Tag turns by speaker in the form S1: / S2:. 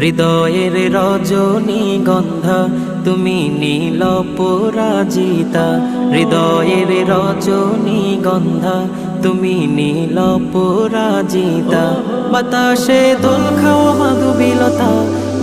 S1: হৃদয়ের রজনী গন্ধা, তুমি নীল পরাজিতা। হৃদয়ের রজনী গন্ধা, তুমি নীল পরাজিতা। বাতাসে দোল খাওয়া